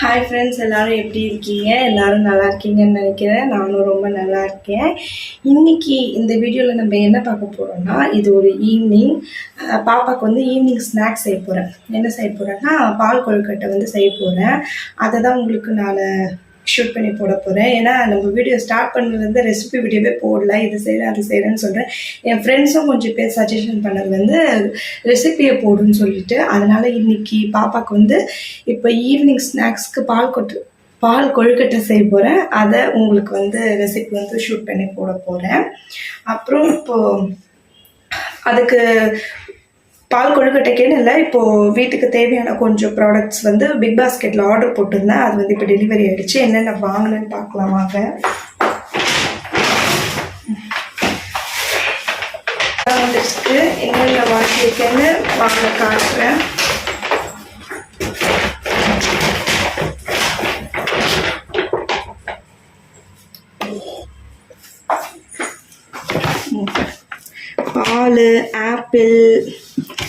Hi friends எல்லோரும் எப்படி இருக்கீங்க? எல்லோரும் நல்லா இருக்கீங்கன்னு நினைக்கிறேன். நானும் ரொம்ப நல்லா இருக்கேன். இன்றைக்கி இந்த வீடியோவில் நம்ம என்ன பார்க்க போகிறோம்னா இது ஒரு ஈவினிங் பாப்பாவுக்கு வந்து ஈவினிங் ஸ்நாக்ஸ் செய்ய போகிறேன் என்ன செய்ய போகிறேன்னா பால் கொழுக்கட்டை வந்து செய்ய போகிறேன் அதை தான் உங்களுக்கு நான் ஷூட் பண்ணி போட போகிறேன் ஏன்னா நம்ம வீடியோ ஸ்டார்ட் பண்ணது வந்து ரெசிபி வீடியோவே போடல. இது செய்கிறேன் அது செய்கிறேன்னு சொல்கிறேன் என் ஃப்ரெண்ட்ஸும் கொஞ்சம் பேர் சஜஷன் பண்ணது வந்து ரெசிபியை போடுன்னு சொல்லிட்டு அதனால் இன்னைக்கு பாப்பாவுக்கு வந்து இப்போ ஈவினிங் ஸ்நாக்ஸ்க்கு பால் கொட்டு பால் கொழுக்கட்டை செய்ய போகிறேன் அதை உங்களுக்கு வந்து ரெசிபி வந்து ஷூட் பண்ணி போட போகிறேன் அப்புறம் இப்போது அதுக்கு பால் கொழுக்கட்டைக்குன்னு இல்லை இப்போது வீட்டுக்கு தேவையான கொஞ்சம் ப்ராடக்ட்ஸ் வந்து பிக் பாஸ்கெட்டில் ஆர்டர் போட்டிருந்தேன். அது வந்து இப்போ டெலிவரி ஆகிடுச்சு என்னென்ன வாங்கினேன்னு பார்க்கலாம் வாங்க. வந்துருக்கு என்னென்ன வாங்கியிருக்கேன்னு வாங்க காட்டுறேன். பால் ஆப்பிள்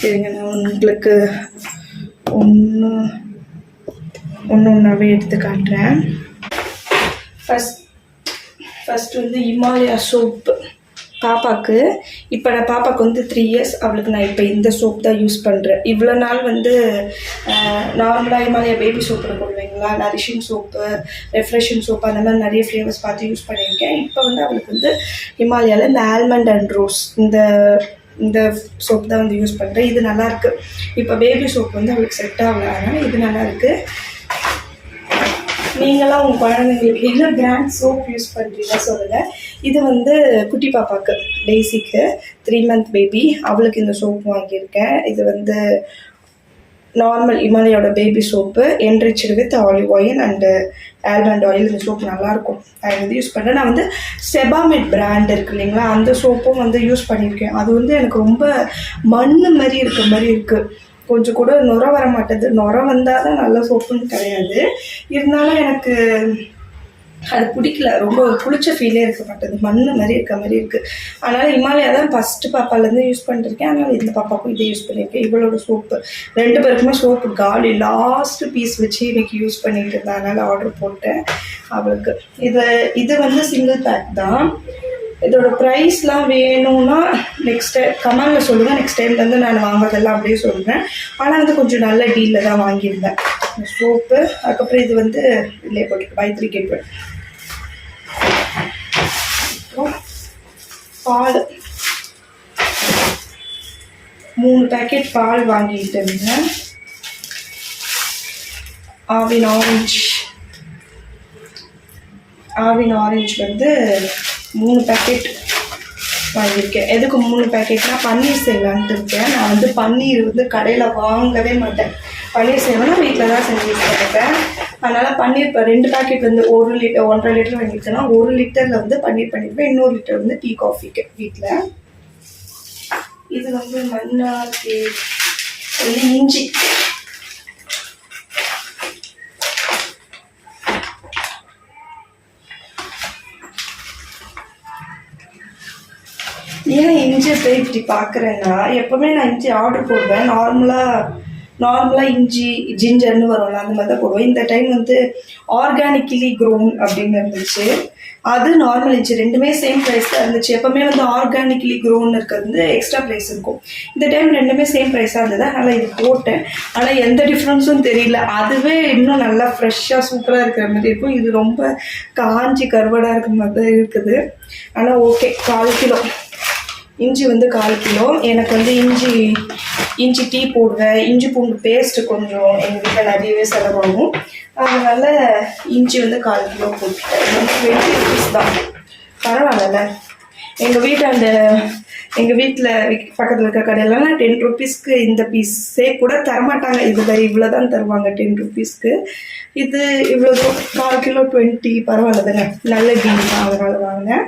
இருங்க நான் உங்களுக்கு ஒன்று ஒன்று ஒன்றாவே எடுத்து காட்டுறேன். ஃபஸ்ட் ஃபஸ்ட் வந்து இமாலயா சோப்பு பாப்பாவுக்கு இப்போ நான் பாப்பாவுக்கு வந்து த்ரீ இயர்ஸ் அவளுக்கு நான் இப்போ இந்த சோப் தான் யூஸ் பண்ணுறேன் இவ்வளோ நாள் வந்து நார்மலாக இமாலயா பேபி சோப்பு போடுவீங்களா? நரிஷிங் சோப்பு ரெஃப்ரெஷிங் சோப்பு அந்த மாதிரி நிறைய ஃப்ளேவர்ஸ் பார்த்து யூஸ் பண்ணியிருக்கேன். இப்போ வந்து அவளுக்கு வந்து ஹிமாலயாவில் இந்த ஆல்மண்ட் அண்ட் ரோஸ் இந்த இந்த சோப் தான் வந்து யூஸ் பண்ணுறேன் இது நல்லாயிருக்கு இப்போ பேபி சோப் வந்து அவளுக்கு செட் ஆகல. அதனால் இது நல்லாயிருக்கு நீங்களாம் உங்கள் குழந்தைங்களுக்கு என்ன பிராண்ட் சோப் யூஸ் பண்ணுறீங்க சொல்லுங்கள் இது வந்து குட்டி பாப்பாவுக்கு டெய்ஸிக்கு த்ரீ மந்த் பேபி அவளுக்கு இந்த சோப் வாங்கியிருக்கேன். இது வந்து normal இமாலயாவோட baby soap enriched with olive oil and almond oil இந்த சோப் நல்லாயிருக்கும் நான் வந்து யூஸ் பண்ணுறேன் நான் வந்து செபாமெட் பிராண்ட் இருக்கு இல்லைங்களா? அந்த சோப்பும் வந்து யூஸ் பண்ணியிருக்கேன். அது வந்து எனக்கு ரொம்ப மண் மாதிரி இருக்க மாதிரி இருக்குது கொஞ்சம் கூட நுர வர மாட்டேது நுர வந்தால் தான் நல்ல சோப்புன்னு கிடையாது இருந்தாலும் எனக்கு அது பிடிக்கல. ரொம்ப குளிச்ச ஃபீலே இருக்க மாட்டேது. மண் மாதிரி இருக்க மாதிரி இருக்குது அதனால் இமாலயா தான் ஃபஸ்ட்டு பாப்பாலேருந்து யூஸ் பண்ணிருக்கேன். அதனால் இந்த பாப்பாவுக்கும் இதை யூஸ் பண்ணியிருக்கேன் இவளோட சோப்பு ரெண்டு பேருக்குமே சோப்பு காலி. லாஸ்ட் பீஸ் வச்சு இன்னைக்கு யூஸ் பண்ணிட்டு இருந்தேன். அதனால் ஆர்டர் போட்டேன் அவளுக்கு. இது இது வந்து சிங்கிள் பேக் தான். இதோட ப்ரைஸ்லாம் வேணும்னா நெக்ஸ்ட் டைம் கமெண்டில் சொல்லுங்கள் நெக்ஸ்ட் டைம்லேருந்து நான் வாங்குறதெல்லாம் அப்படியே சொல்கிறேன் ஆனால் வந்து கொஞ்சம் நல்ல டீலில் தான் வாங்கியிருந்தேன். சோப்பு அதுக்கப்புறம் இது வந்து இல்லையே போட்டு. பைத்ரி பால். மூணு பேக்கெட் பால் வாங்கிட்டு இருந்தேன். ஆவின் ஆரஞ்ச் ஆவின் ஆரஞ்ச் வந்து மூணு பேக்கெட் வாங்கியிருக்கேன். எதுக்கு மூணு பேக்கெட்னா பன்னீர் செய்யலான்ட்டு இருக்கேன். நான் வந்து பன்னீர் வந்து கடையில் வாங்கவே மாட்டேன். பன்னீர் செய்யணும்னா வீட்டில் தான் செஞ்சு சாப்பிட்டேன் அதனால் பன்னீர் இப்போ ரெண்டு பேக்கெட் வந்து ஒரு லிட்டர் ஒன்றரை லிட்டர் வாங்கியிருக்கேன்னா ஒரு லிட்டரில் வந்து பன்னீர் பண்ணியிருப்பேன் இன்னொரு லிட்டர் வந்து டீ காஃபிக்கு வீட்டில் இது வந்து மன்னார் வந்து இஞ்சி. ஏன் இஞ்சி போய் இப்படி பார்க்குறேன்னா எப்போவுமே நான் இஞ்சி ஆர்டர் போடுவேன். நார்மலாக நார்மலாக இஞ்சி ஜிஞ்சர்னு வரும்ல அந்த மாதிரி தான் போடுவோம். இந்த டைம் வந்து ஆர்கானிக்கலி க்ரோன் அப்படின்னு இருந்துச்சு. அது நார்மல் இருந்துச்சு ரெண்டுமே சேம் ப்ரைஸ் தான் இருந்துச்சு. எப்போவுமே வந்து ஆர்கானிக்கலி க்ரோன் இருக்கிறது வந்து எக்ஸ்ட்ரா ப்ரைஸ் இருக்கும். இந்த டைம் ரெண்டுமே சேம் ப்ரைஸாக இருந்தது. அதனால் இது போட்டேன். ஆனால் எந்த டிஃப்ரென்ஸும் தெரியல. அதுவே இன்னும் நல்லா ஃப்ரெஷ்ஷாக சூப்பராக இருக்கிற மாதிரி இருக்கும். இது ரொம்ப காஞ்சி கருவடாக இருக்கிற மாதிரி தான் இருக்குது. ஆனால் ஓகே கால் கிலோ. இஞ்சி வந்து கால் கிலோ. எனக்கு வந்து இஞ்சி இஞ்சி டீ போடுவேன். இஞ்சி பூண்டு பேஸ்ட்டு கொஞ்சம் எங்கள் வீட்டில் நிறையவே செலவாகும். அதனால் இஞ்சி வந்து கால் கிலோ போட்டுட்டேன். டுவெண்ட்டி ருபீஸ் தான். பரவாயில்ல எங்கள் வீட்டு அந்த எங்கள் வீட்டில் பக்கத்தில் இருக்க கடையிலலாம் டென் ருபீஸ்க்கு இந்த பீஸே கூட தரமாட்டாங்க. இதில் இவ்வளோ தான் தருவாங்க டென் ருபீஸ்க்கு இது இவ்வளோ கால் கிலோ டுவெண்ட்டி பரவாயில்ல தானே. நல்ல டீல் தான் அதனால் வாங்கினேன்.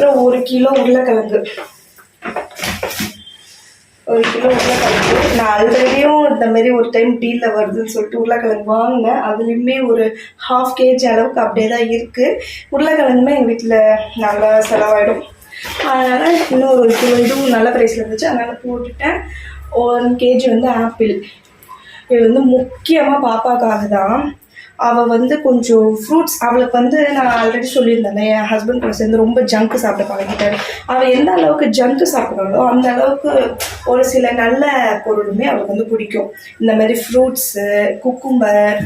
அப்புறம் ஒரு கிலோ உருளைக்கிழங்கு. ஒரு கிலோ உருளைக்கிழங்கு. நான் ஆல்ரெடியும் இந்த மாதிரி ஒரு டைம் டீலில் வருதுன்னு சொல்லிட்டு உருளைக்கிழங்கு வாங்கினேன். அதுலேயுமே ஒரு ஹாஃப் கேஜி அளவுக்கு அப்படியே தான் இருக்குது உருளைக்கிழங்குமே எங்கள் வீட்டில் நல்லா செலவாயிடும். அதனால் இன்னும் ஒரு கிலோ இதுவும் நல்ல ப்ரைஸில் இருந்துச்சு. அதனால் போட்டுட்டேன். ஒன் கேஜி வந்து ஆப்பிள் இது வந்து முக்கியமாக பாப்பாக்காக தான். அவள் வந்து கொஞ்சம் ஃப்ரூட்ஸ் அவளுக்கு வந்து நான் ஆல்ரெடி சொல்லியிருந்தேன் என் ஹஸ்பண்ட் கூட சேர்ந்து ரொம்ப ஜங்க் சாப்பிட பழகிட்டாரு. அவள் எந்த அளவுக்கு ஜங்க் சாப்பிட்றாளோ அந்த அளவுக்கு ஒரு சில நல்ல பொருளுமே அவளுக்கு வந்து பிடிக்கும். இந்த மாதிரி fruits cucumber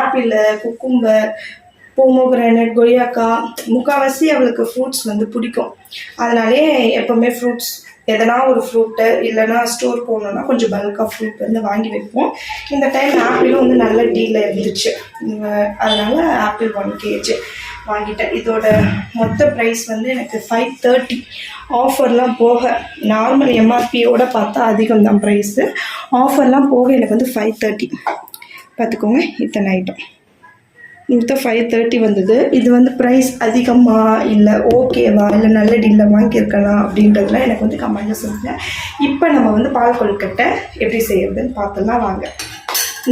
apple cucumber pomegranate கொய்யாக்காய் முக்கால்வாசி அவளுக்கு ஃப்ரூட்ஸ் வந்து பிடிக்கும். அதனாலே எப்போவுமே ஃப்ரூட்ஸ் எதனா ஒரு ஃப்ரூட்டு இல்லைன்னா ஸ்டோர் போகணுன்னா கொஞ்சம் பல்காக ஃப்ரூட் வந்து வாங்கி வைப்போம். இந்த டைம் ஆப்பிளும் வந்து நல்ல டீலில் இருந்துச்சு. அதனால் ஆப்பிள் ஒன் கேஜி வாங்கிட்டேன். இதோட மொத்த ப்ரைஸ் வந்து எனக்கு ஃபைவ் தேர்ட்டி ஆஃபர்லாம் போக நார்மல் எம்ஆர்பியோட பார்த்தா அதிகம் தான் ப்ரைஸு ஆஃபர்லாம் போக எனக்கு வந்து ஃபைவ் தேர்ட்டி பார்த்துக்கோங்க இத்தனை ஐட்டம் மொத்தம் ஃபைவ் தேர்ட்டி வந்தது. இது வந்து ப்ரைஸ் அதிகமாக இல்லை ஓகேவா இல்லை நல்ல டீலில் வாங்கியிருக்கலாம் அப்படின்றதுலாம் எனக்கு வந்து கமெண்ட்டில் சொல்லுங்கள் இப்போ நம்ம வந்து பால் கொழுக்கட்டை எப்படி செய்யறதுன்னு பார்த்துலாம் வாங்க.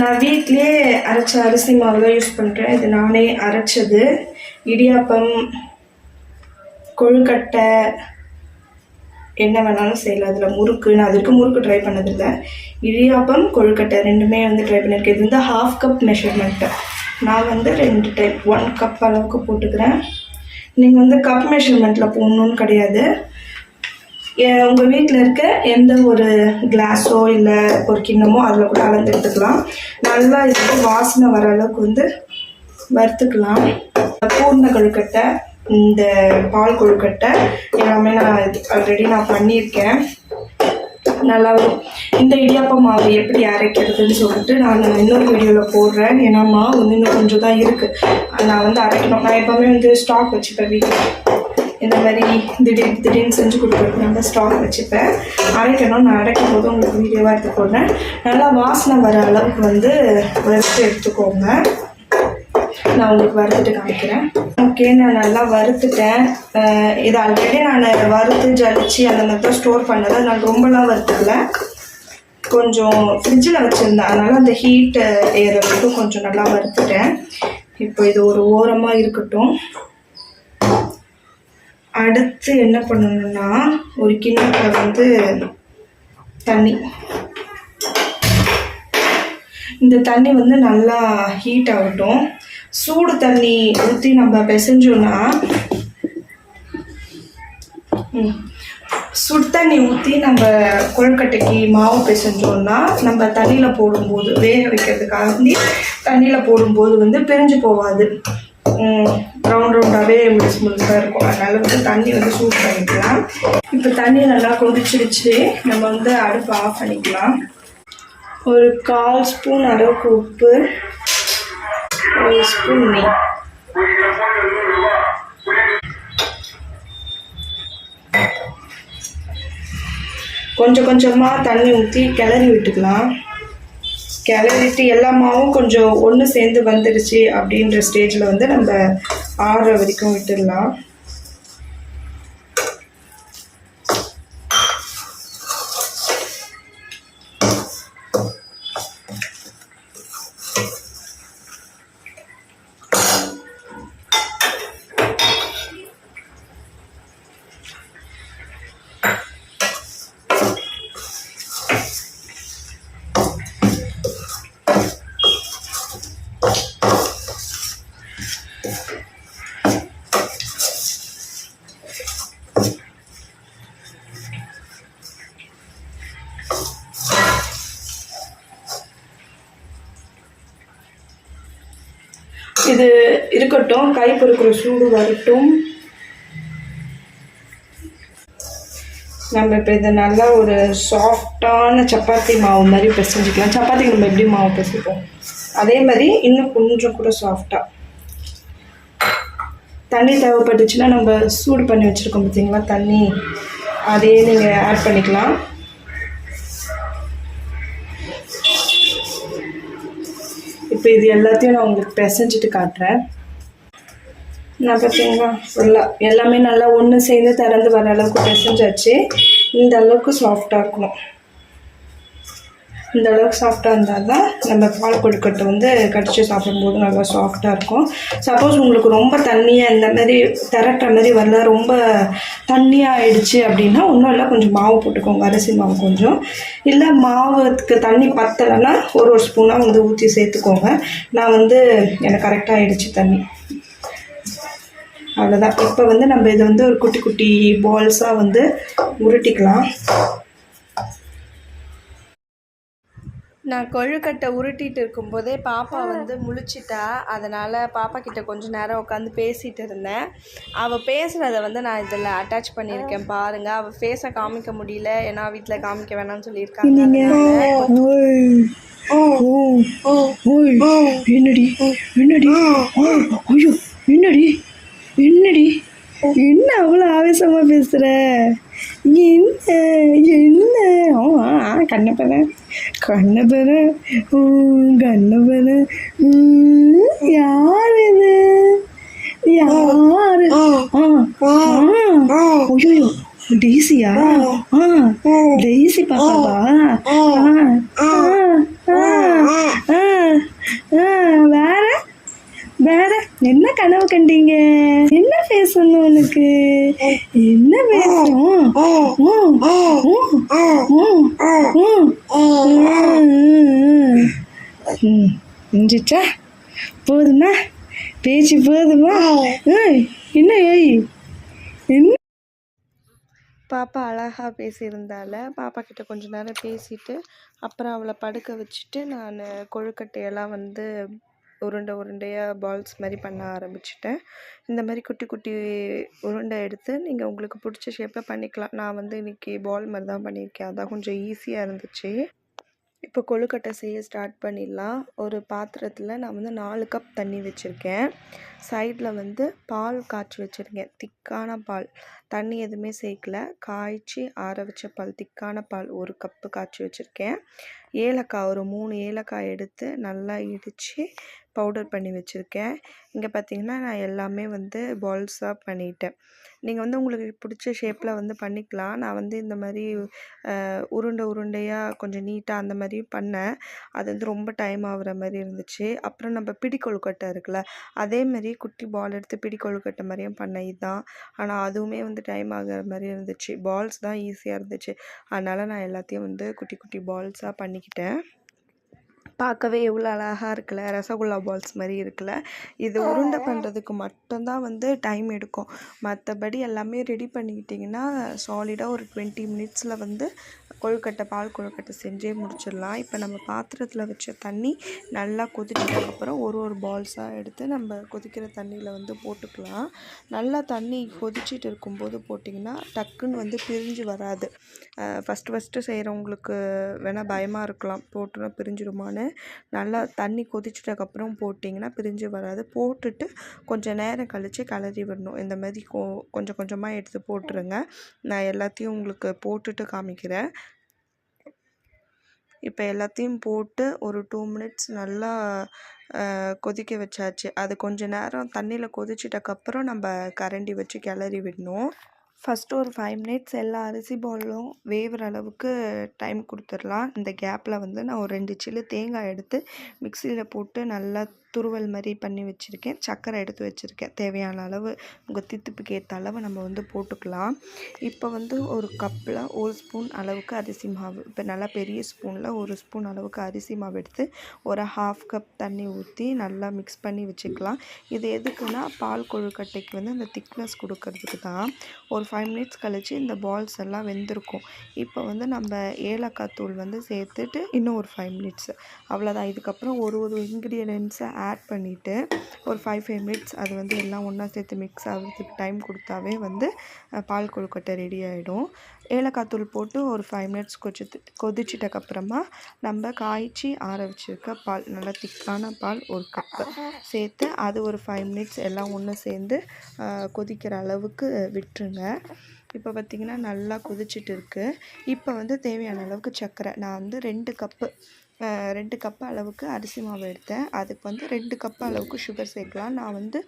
நான் வீட்லேயே அரைச்ச அரிசி மாவு தான் யூஸ் பண்ணுறேன் இது நானே அரைச்சது. இடியாப்பம் கொழுக்கட்டை என்ன வேணாலும் செய்யலாம். அதில் முறுக்கு நான் அது வரைக்கும் முறுக்கு ட்ரை பண்ணதில்லை. இடியாப்பம் கொழுக்கட்டை ரெண்டுமே வந்து ட்ரை பண்ணியிருக்கேன். இது வந்து ஹாஃப் கப் மெஷர்மெண்ட்டு நான் வந்து ரெண்டு டைப் ஒன் கப் அளவுக்கு போட்டுக்கிறேன். நீங்கள் வந்து கப் மெஷர்மெண்ட்டில் போடணுன்னு கிடையாது. உங்கள் வீட்டில் இருக்க எந்த ஒரு கிளாஸோ இல்லை ஒரு கிண்ணமோ அதில் கூட அளந்து எடுத்துக்கலாம். நல்லா இது வந்து வாசனை வர அளவுக்கு வந்து வறுத்துக்கலாம். பூர்ண கொழுக்கட்டை இந்த பால் கொழுக்கட்டை எல்லாமே நான் ஆல்ரெடி நான் பண்ணியிருக்கேன். நல்லா இந்த இடியாப்பம் மாவு எப்படி அரைக்கிறதுன்னு சொல்லிட்டு நான் இன்னொரு வீடியோவில் போடுறேன். ஏன்னா மாவு வந்து இன்னும் கொஞ்சம் தான் இருக்குது நான் வந்து அரைக்கணும். நான் எப்போவுமே வந்து ஸ்டாக் வச்சுப்பேன் வீட்டில். இந்த மாதிரி திடீர் திடீர்னு செஞ்சு கொடுக்குறதுனால ஸ்டாக் வச்சுப்பேன். அரைக்கணும். நான் அரைக்கும் போது உங்களுக்கு வீடியோவாக எடுத்து போடுறேன். நல்லா வாசனை வர அளவுக்கு வந்து வறுத்து எடுத்துக்கோங்க. நான் உங்களுக்கு வறுத்துட்டு காமிக்கிறேன். ஓகே நான் நல்லா வறுத்துட்டேன். இது ஆல்ரெடி நான் வறுத்து ஜலிச்சு அந்த மாதிரி தான் ஸ்டோர் பண்ணது. நான் ரொம்பலாம் வறுத்துக்கல கொஞ்சம் ஃப்ரிட்ஜில் வச்சுருந்தேன். அதனால் அந்த ஹீட் ஏற வரைக்கும் கொஞ்சம் நல்லா வறுத்துட்டேன். இப்போ இது ஒரு ஓரமாக இருக்கட்டும். அடுத்து என்ன பண்ணணும்னா ஒரு கிண்ணத்தில் வந்து தண்ணி. இந்த தண்ணி வந்து நல்லா ஹீட் ஆகட்டும். சூடு தண்ணி ஊற்றி நம்ம பிசைஞ்சோன்னா சுடு தண்ணி ஊற்றி நம்ம கொழுக்கட்டைக்கு மாவு பிசைஞ்சோம்னா நம்ம தண்ணியில் போடும்போது வேக வைக்கிறதுக்காக வந்து தண்ணியில் போடும்போது வந்து பிரிஞ்சு போகாது. ரவுண்ட் ரவுண்டாகவே முழுசு முழுசாக இருக்கும். அதனால் வந்து தண்ணி வந்து சூட் பண்ணிக்கலாம். இப்போ தண்ணி நல்லா கொதிச்சிடுச்சு நம்ம வந்து அடுப்பு ஆஃப் பண்ணிக்கலாம். ஒரு கால் ஸ்பூன் அளவுக்கு உப்பு. ஒரு ஸ்பூன் நெய் கொஞ்சம் கொஞ்சமாக தண்ணி ஊற்றி கிளறி விட்டுக்கலாம். கிளறிட்டு எல்லா மாவும் கொஞ்சம் ஒன்று சேர்ந்து வந்துடுச்சு அப்படின்ற ஸ்டேஜில் வந்து நம்ம ஆறுற வரைக்கும் விட்டுடலாம். இருக்கட்டும் கை பொறுக்கிற சூடு வரட்டும். நம்ம இப்போ இதை நல்லா ஒரு சாஃப்டான சப்பாத்தி மாவு மாதிரி பிசைஞ்சிக்கலாம். சப்பாத்திக்கு நம்ம எப்படி மாவு பிசைப்போம்? அதே மாதிரி இன்னும் கொஞ்சம் கூட சாஃப்டாக தண்ணி தேவைப்பட்டுச்சுன்னா நம்ம சூடு பண்ணி வச்சுருக்கோம் பார்த்தீங்களா தண்ணி. அதையே நீங்கள் ஆட் பண்ணிக்கலாம். இப்போ இது எல்லாத்தையும் நான் உங்களுக்கு பிசைஞ்சிட்டு காட்டுறேன். நான் பார்த்தீங்கன்னா ஃபுல்லாக எல்லாமே நல்லா ஒன்று சேர்ந்து திறந்து வர அளவுக்கு பிசைஞ்சாச்சு இந்த அளவுக்கு சாஃப்டாக இருக்கணும். இந்த அளவுக்கு சாஃப்டாக இருந்தால் தான் நம்ம பால் கொழுக்கட்டை வந்து கடிச்சு சாப்பிடும்போது நல்லா சாஃப்டாக இருக்கும். சப்போஸ் உங்களுக்கு ரொம்ப தண்ணியாக இந்த மாதிரி திரட்டுற மாதிரி வரல ரொம்ப தண்ணியாக ஆயிடுச்சு அப்படின்னா ஒன்றும் இல்லை கொஞ்சம் மாவு போட்டுக்கோங்க அரிசி மாவு கொஞ்சம். இல்லை மாவுக்கு தண்ணி பத்தலைன்னா ஒரு ஒரு ஸ்பூனாக வந்து ஊற்றி சேர்த்துக்கோங்க. நான் வந்து எனக்கு கரெக்டாக ஆயிடுச்சு தண்ணி. அவ்வளோதான் இப்போ வந்து நம்ம இதை வந்து ஒரு குட்டி குட்டி பால்ஸாக வந்து உருட்டிக்கலாம். நான் கொழுக்கட்டை உருட்டிட்டு இருக்கும்போதே பாப்பா வந்து முழிச்சிட்டா. அதனால் பாப்பா கிட்ட கொஞ்ச நேரம் உட்காந்து பேசிகிட்டு இருந்தேன். அவள் பேசுகிறத வந்து நான் இதில் அட்டாச் பண்ணியிருக்கேன் பாருங்கள் அவள் ஃபேஸை காமிக்க முடியல. ஏன்னா வீட்டில் காமிக்க வேணாம்னு சொல்லியிருக்காங்க. என்னடி? என்னடி? ஐயோ என்னடி? என்ன அவ்வளோ ஆவேசமாக பேசுகிற என்ன? என்ன? ஆ கண்ணப்பன கண்ணப்பன கண்ணப்பன யார் இது? யாரு? ஐயோ டெய்ஸியா ஆ டெய்ஸி பாப்பாவா? ஆ ஆ. ஆ ஆ என்ன கனவு கண்டீங்க என்ன பேசணும் உனக்கு என்ன பேசணும் முடிஞ்சிச்சா போதுமா பேச்சு போதுமா என்ன ஏய் என்ன பாப்பா அழகாக பேசியிருந்தால பாப்பா கிட்ட கொஞ்ச நேரம் பேசிட்டு அப்புறம் அவளை படுக்க வச்சுட்டு நான் கொழுக்கட்டையெல்லாம் வந்து உருண்டை உருண்டையாக பால்ஸ் மாதிரி பண்ண ஆரம்பிச்சிட்டேன். இந்த மாதிரி குட்டி குட்டி உருண்டை எடுத்து நீங்கள் உங்களுக்கு பிடிச்ச ஷேப்பில் பண்ணிக்கலாம். நான் வந்து இன்றைக்கி பால் மாதிரி தான் பண்ணியிருக்கேன். அதான் கொஞ்சம் ஈஸியாக இருந்துச்சு. இப்போ கொழுக்கட்டை செய்ய ஸ்டார்ட் பண்ணிடலாம். ஒரு பாத்திரத்தில் நான் வந்து நாலு கப் தண்ணி வச்சுருக்கேன். சைடில் வந்து பால் காய்ச்சி வச்சுருக்கேன். திக்கான பால். தண்ணி எதுவுமே சேர்க்கல. காய்ச்சி ஆற வச்ச பால் திக்கான பால் ஒரு கப்பு காய்ச்சி வச்சுருக்கேன். ஏலக்காய் ஒரு மூணு ஏலக்காய் எடுத்து நல்லா இடித்து பவுடர் பண்ணி வச்சுருக்கேன். இங்கே பார்த்தீங்கன்னா நான் எல்லாமே வந்து பால்ஸாக பண்ணிட்டேன். நீங்கள் வந்து உங்களுக்கு பிடிச்ச ஷேப்பில் வந்து பண்ணிக்கலாம். நான் வந்து இந்த மாதிரி உருண்டை உருண்டையாக கொஞ்சம் நீட்டாக அந்த மாதிரி பண்ணேன். அது வந்து ரொம்ப டைம் ஆகுற மாதிரி இருந்துச்சு. அப்புறம் நம்ம பிடி கொழுக்கட்டை இருக்குல்ல அதே மாதிரி குட்டி பால் எடுத்து பிடி கொழுக்கட்டை மாதிரியும் பண்ணேன். இதுதான் ஆனால் அதுவுமே வந்து டைம் ஆகிற மாதிரி இருந்துச்சு. பால்ஸ் தான் ஈஸியாக இருந்துச்சு. அதனால் நான் எல்லாத்தையும் வந்து குட்டி குட்டி பால்ஸாக பண்ணிக்கிட்டேன். பார்க்கவே எவ்வளோ அழகாக இருக்குல்ல? ரசகுல்லா பால்ஸ் மாதிரி இருக்குல்ல? இது உருண்டை பண்ணுறதுக்கு மட்டும்தான் வந்து டைம் எடுக்கும். மற்றபடி எல்லாமே ரெடி பண்ணிக்கிட்டிங்கன்னா சாலிடாக ஒரு டுவெண்ட்டி மினிட்ஸில் வந்து கொழுக்கட்டை பால் கொழுக்கட்டை செஞ்சே முடிச்சிடலாம். இப்போ நம்ம பாத்திரத்தில் வச்ச தண்ணி நல்லா கொதிச்சதுக்கப்புறம் ஒரு ஒரு பால்ஸாக எடுத்து நம்ம கொதிக்கிற தண்ணியில் வந்து போட்டுக்கலாம். நல்லா தண்ணி கொதிச்சிட்டு இருக்கும்போது போட்டிங்கன்னா டக்குன்னு வந்து பிரிஞ்சு வராது. ஃபஸ்ட்டு ஃபஸ்ட்டு செய்கிறவங்களுக்கு வேணால் பயமாக இருக்கலாம். போட்டுனா பிரிஞ்சிருமான்னு. நல்லா தண்ணி கொதிச்சிட்டக்கப்புறம் போட்டிங்கன்னா பிரிஞ்சு வராது. போட்டுட்டு கொஞ்சம் நேரம் கழித்து கிளறி விடணும். இந்த மாதிரி கொ கொஞ்சம் கொஞ்சமாக எடுத்து போட்டுருங்க. நான் எல்லாத்தையும் உங்களுக்கு போட்டுட்டு காமிக்கிறேன். இப்போ எல்லாத்தையும் போட்டு ஒரு டூ மினிட்ஸ் நல்லா கொதிக்க வச்சாச்சு. அது கொஞ்சம் நேரம் தண்ணியில் கொதிச்சிட்டக்கப்புறம் நம்ம கரண்டி வச்சு கிளறி விடணும். ஃபஸ்ட்டு ஒரு ஃபைவ் மினிட்ஸ் எல்லா அரிசி பாலும் வேகிற அளவுக்கு டைம் கொடுத்துடலாம். இந்த கேப்பில் வந்து நான் ஒரு ரெண்டு சில்லு தேங்காய் எடுத்து மிக்சியில் போட்டு நல்லா துருவல் மாதிரி பண்ணி வச்சுருக்கேன். சர்க்கரை எடுத்து வச்சுருக்கேன். தேவையான அளவு உங்கள் தித்துப்புக்கு ஏற்ற அளவு நம்ம வந்து போட்டுக்கலாம். இப்போ வந்து ஒரு கப்பில் ஒரு ஸ்பூன் அளவுக்கு அரிசி மாவு. இப்போ நல்லா பெரிய ஸ்பூனில் ஒரு ஸ்பூன் அளவுக்கு அரிசி மாவு எடுத்து ஒரு ஹாஃப் கப் தண்ணி ஊற்றி நல்லா மிக்ஸ் பண்ணி வச்சுக்கலாம். இது எதுக்குன்னா பால் கொழுக்கட்டைக்கு வந்து அந்த திக்னஸ் கொடுக்கறதுக்கு தான். ஒரு ஃபைவ் மினிட்ஸ் கழித்து இந்த பால்ஸ் எல்லாம் வெந்திருக்கும். இப்போ வந்து நம்ம ஏலக்காய் தூள் வந்து சேர்த்துட்டு இன்னும் ஒரு ஃபைவ் மினிட்ஸ் அவ்வளோதான் இதுக்கப்புறம் ஒரு ஒரு இன்க்ரீடியன்ஸை ஆட் பண்ணிவிட்டு ஒரு ஃபைவ் ஃபைவ் மினிட்ஸ் அது வந்து எல்லாம் ஒன்றா சேர்த்து மிக்ஸ் ஆகிறதுக்கு டைம் கொடுத்தாவே வந்து பால் கொழுக்கட்டை ரெடி ஆகிடும் ஏலக்காய் தூள் போட்டு ஒரு ஃபைவ் மினிட்ஸ் கொதிச்சு கொதிச்சிட்டக்கப்புறமா நம்ம காய்ச்சி ஆற வச்சுருக்க பால் நல்லா திக்கான பால் ஒரு கப்பு சேர்த்து அது ஒரு ஃபைவ் மினிட்ஸ் எல்லாம் ஒன்று சேர்ந்து கொதிக்கிற அளவுக்கு விட்டுருங்க. இப்போ பார்த்திங்கன்னா நல்லா கொதிச்சிட்டு இருக்குது இப்போ வந்து தேவையான அளவுக்கு சர்க்கரை. நான் வந்து ரெண்டு கப்பு ரெண்டு கப் அளவுக்கு அரிசி மாவு எடுத்தேன். அதுக்கு வந்து ரெண்டு கப் அளவுக்கு சுகர் சேர்க்கலாம். நான் வந்து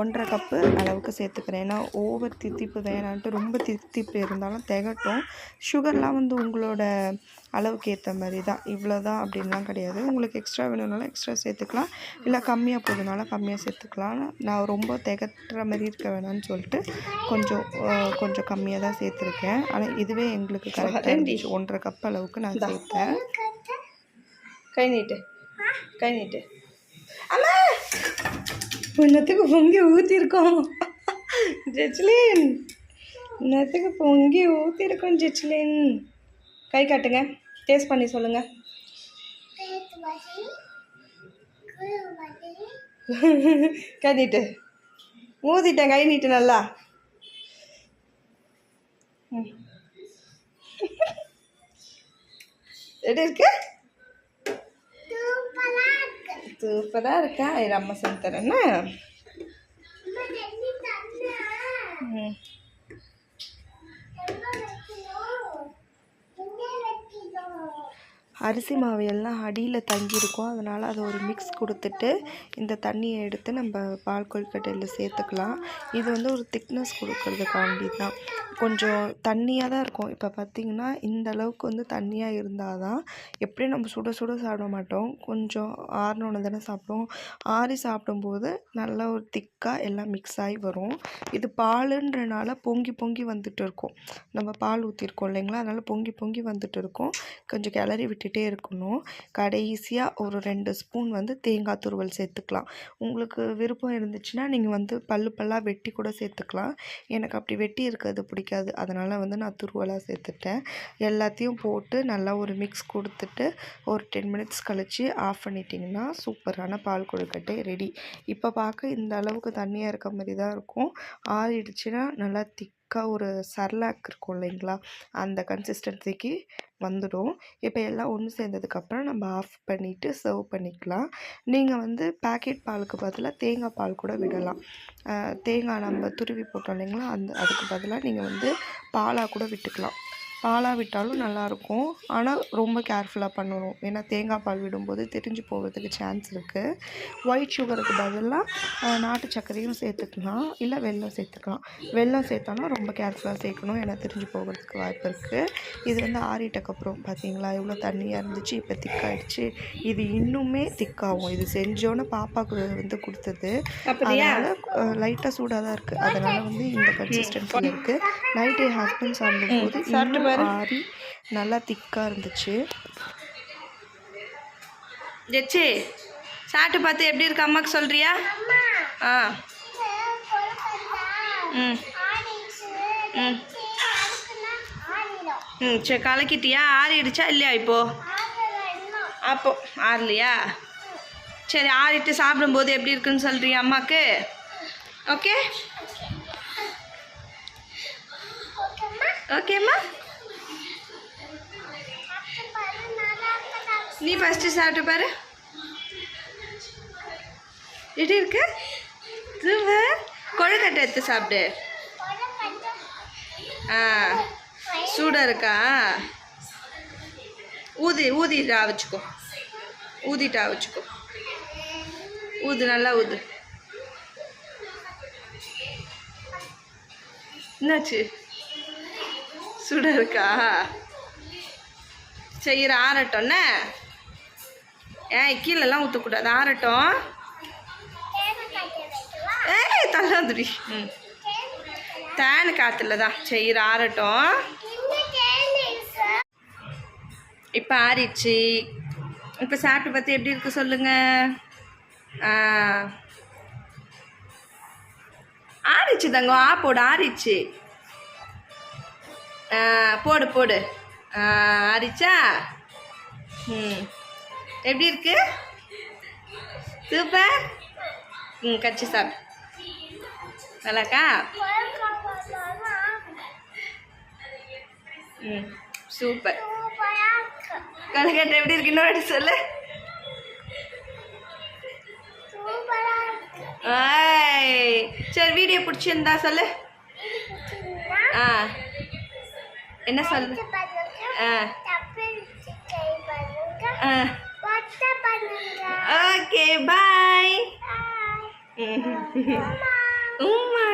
ஒன்றரை கப்பு அளவுக்கு சேர்த்துக்கிறேன். ஏன்னா ஓவர் தித்திப்பு வேணான்ட்டு ரொம்ப தித்திப்பு இருந்தாலும் திகட்டும். சுகர்லாம் வந்து உங்களோட அளவுக்கு ஏற்ற மாதிரி தான் இவ்வளோ தான் அப்படின்லாம் கிடையாது. உங்களுக்கு எக்ஸ்ட்ரா வேணும்னாலும் எக்ஸ்ட்ரா சேர்த்துக்கலாம். இல்லை கம்மியாக போதுனால கம்மியாக சேர்த்துக்கலாம். நான் ரொம்ப திகட்டுற மாதிரி இருக்க வேணாம்னு சொல்லிட்டு கொஞ்சம் கொஞ்சம் கம்மியாக தான் சேர்த்துருக்கேன். ஆனால் இதுவே எங்களுக்கு கரெக்டாக இருந்துச்சு. ஒன்றரை கப் அளவுக்கு நான் சேர்த்தேன். கை நீட்டு. கை நீட்டு. அம்மா! இன்னத்துக்கு பொங்கி ஊற்றிருக்கோம் ஜெச்லின் இன்னத்துக்கு பொங்கி ஊற்றிருக்கோம் ஜெச்லின் கை காட்டுங்க. டேஸ்ட் பண்ணி சொல்லுங்க. கை நீட்டு. ஊதிட்டேன் கை நீட்டு நல்லா. எப்படி இருக்கு? சூப்பராக இருக்கா? இது அம்மா சொல்லி தரேன்னா அரிசி மாவு எல்லாம் அடியில் தங்கியிருக்கும். அதனால் அதை ஒரு மிக்ஸ் கொடுத்துட்டு இந்த தண்ணியை எடுத்து நம்ம பால் கொழுக்கட்டையில் சேர்த்துக்கலாம். இது வந்து ஒரு திக்னஸ் கொடுக்கறதுக்காண்டி தான் கொஞ்சம் தண்ணியாக தான் இருக்கும். இப்போ பார்த்திங்கன்னா இந்த அளவுக்கு வந்து தண்ணியாக இருந்தால் தான் எப்படியும் நம்ம சுட சுட சாப்பிட மாட்டோம். கொஞ்சம் ஆறினோன்னு தானே சாப்பிடுவோம். ஆறி சாப்பிடும்போது நல்லா ஒரு திக்காக எல்லாம் மிக்ஸ் ஆகி வரும். இது பாலுன்றனால பொங்கி பொங்கி வந்துட்டு இருக்கும். நம்ம பால் ஊற்றிருக்கோம் இல்லைங்களா? அதனால் பொங்கி பொங்கி வந்துட்டு இருக்கும். கொஞ்சம் கிளறி விட்டுட்டே இருக்கணும். கடைசியாக ஒரு ரெண்டு ஸ்பூன் வந்து தேங்காய் துருவல் சேர்த்துக்கலாம். உங்களுக்கு விருப்பம் இருந்துச்சுன்னா நீங்கள் வந்து பல்லு பல்லாக வெட்டி கூட சேர்த்துக்கலாம். எனக்கு அப்படி வெட்டி இருக்கிறது பிடிக்கும் பிடிக்காது. அதனால் வந்து நான் துருவலாக சேர்த்துட்டேன். எல்லாத்தையும் போட்டு நல்லா ஒரு மிக்ஸ் கொடுத்துட்டு ஒரு டென் மினிட்ஸ் கழித்து ஆஃப் பண்ணிட்டிங்கன்னா சூப்பரான பால் கொழுக்கட்டை ரெடி இப்போ பார்க்க இந்த அளவுக்கு தண்ணியாக இருக்க மாதிரி தான் இருக்கும். ஆறிடுச்சுன்னா நல்லா திக்காக ஒரு சர்லாக் இருக்கும் இல்லைங்களா? அந்த கன்சிஸ்டன்சிக்கு வந்துடும். இப்போ எல்லாம் ஒன்று சேர்ந்ததுக்கப்புறம் நம்ம ஆஃப் பண்ணிவிட்டு சர்வ் பண்ணிக்கலாம். நீங்கள் வந்து பாக்கெட் பாலுக்கு பதிலாக தேங்காய் பால் கூட விடலாம். தேங்காய் நம்ம துருவி போட்டோம் இல்லைங்களா? அந்த அதுக்கு பதிலாக நீங்கள் வந்து பாலாக கூட விட்டுக்கலாம். பாலாக விட்டாலும் நல்லாயிருக்கும். ஆனால் ரொம்ப கேர்ஃபுல்லாக பண்ணணும். ஏன்னா தேங்காய் பால் விடும்போது தெரிஞ்சு போகிறதுக்கு சான்ஸ் இருக்குது ஒயிட் சுகருக்கு பதிலாக நாட்டு சர்க்கரையும் சேர்த்துக்கலாம். இல்லை வெல்லம் சேர்த்துக்கலாம். வெல்லம் சேர்த்தாலும் ரொம்ப கேர்ஃபுல்லாக சேர்க்கணும். ஏன்னா தெரிஞ்சு போகிறதுக்கு வாய்ப்பு இருக்குது இது வந்து ஆறிட்டக்கப்புறம் பார்த்தீங்களா எவ்வளோ தண்ணியாக இருந்துச்சு இப்போ திக்காயிடுச்சு. இது இன்னுமே திக்காகும். இது செஞ்சோன்னே பாப்பாவுக்கு வந்து கொடுத்தது. அதனால் லைட்டாக சூடாக தான் இருக்குது அதனால் வந்து இந்த கன்சிஸ்டன்சி இருக்குது நைட்டு என் ஹஸ்பண்ட் சாப்பிடும்போது ஆறி நல்லா திக்காக இருந்துச்சு. ஜெச்சி சாப்பிட்டு பார்த்து எப்படி இருக்கு அம்மாக்கு சொல்கிறியா ஆ. ம். ம். ம் சரி கலக்கிட்டியா? ஆறிடுச்சா இல்லையா இப்போ? அப்போ ஆறலையா? சரி ஆறிட்டு சாப்பிடும்போது எப்படி இருக்குன்னு சொல்றியா அம்மாக்கு? ஓகே? ஓகேம்மா? நீ ஃபஸ்ட்டு சாப்பிட்டு பாரு. எப்படி இருக்கு? சூப்பர் கொழுக்கட்டை எடுத்து சாப்பிடு. ஆ சூடாக இருக்கா? ஊதி ஊதிட்டா வச்சுக்கோ. ஊதிட்டா வச்சுக்கோ. ஊது நல்லா ஊது. என்னாச்சு? சூடாக இருக்கா? செய்கிற ஆரட்டோன்னே ஏன் கீழெல்லாம் ஊற்றக்கூடாது ஆறட்டும். ஏய் தள்ளாதுடி. ம். தேனு காற்றுல தான். செய்கிற ஆறட்டும். இப்போ ஆறிடுச்சு. இப்போ சாப்பிட்டு பார்த்து எப்படி இருக்கு சொல்லுங்க. ஆறிச்சு தங்கம். ஆ போடு ஆறிச்சு போடு போடு. ஆறிச்சா? ம். எப்படி இருக்கு? சூப்பர். ம் கச்சி சார். நல்லாக்கா ம் சூப்பர். கொழுக்கட்டை எப்படி இருக்கு? இன்னொரு சொல்லு. ஆய் சரி வீடியோ பிடிச்சிருந்தா சொல்லு. ஆ. என்ன சொல்லு? ஆ. ஆ. சப்ஸ்கிரைப் பண்ணுங்க ஓகே பாய் அம்மா உம்மா